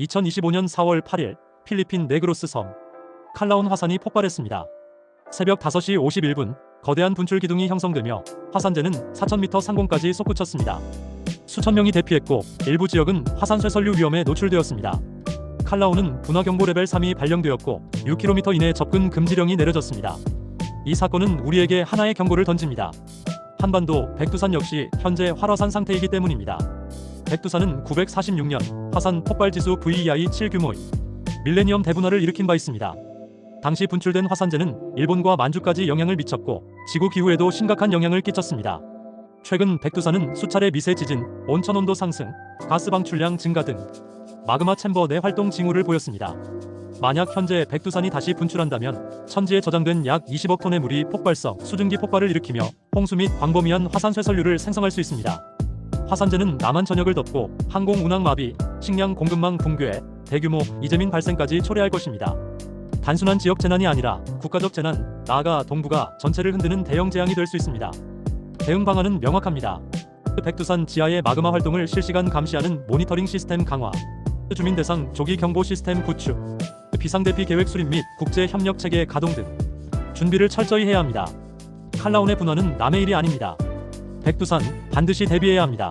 2025년 4월 8일 필리핀 네그로스 섬 칼라온 화산이 폭발했습니다. 새벽 5시 51분 거대한 분출 기둥이 형성되며 화산재는 4,000m 상공까지 솟구쳤습니다. 수천 명이 대피했고 일부 지역은 화산 쇠설류 위험에 노출되었습니다. 칼라온은 분화 경보 레벨 3이 발령되었고 6km 이내 접근 금지령이 내려졌습니다. 이 사건은 우리에게 하나의 경고를 던집니다. 한반도 백두산 역시 현재 활화산 상태이기 때문입니다. 백두산은 946년 화산 폭발 지수 VEI 7 규모의 밀레니엄 대분화를 일으킨 바 있습니다. 당시 분출된 화산재는 일본과 만주까지 영향을 미쳤고 지구 기후에도 심각한 영향을 끼쳤습니다. 최근 백두산은 수차례 미세 지진, 온천 온도 상승, 가스 방출량 증가 등 마그마 챔버 내 활동 징후를 보였습니다. 만약 현재 백두산이 다시 분출한다면 천지에 저장된 약 20억 톤의 물이 폭발성 수증기 폭발을 일으키며 홍수 및 광범위한 화산 쇠설류를 생성할 수 있습니다. 화산재는 남한 전역을 덮고 항공 운항 마비, 식량 공급망 붕괴, 대규모 이재민 발생까지 초래할 것입니다. 단순한 지역 재난이 아니라 국가적 재난, 나아가 동북아 전체를 흔드는 대형 재앙이 될 수 있습니다. 대응 방안은 명확합니다. 백두산 지하의 마그마 활동을 실시간 감시하는 모니터링 시스템 강화, 주민 대상 조기 경보 시스템 구축, 비상대피 계획 수립 및 국제 협력 체계 가동 등 준비를 철저히 해야 합니다. 칼라온의 분화는 남의 일이 아닙니다. 백두산 반드시 대비해야 합니다.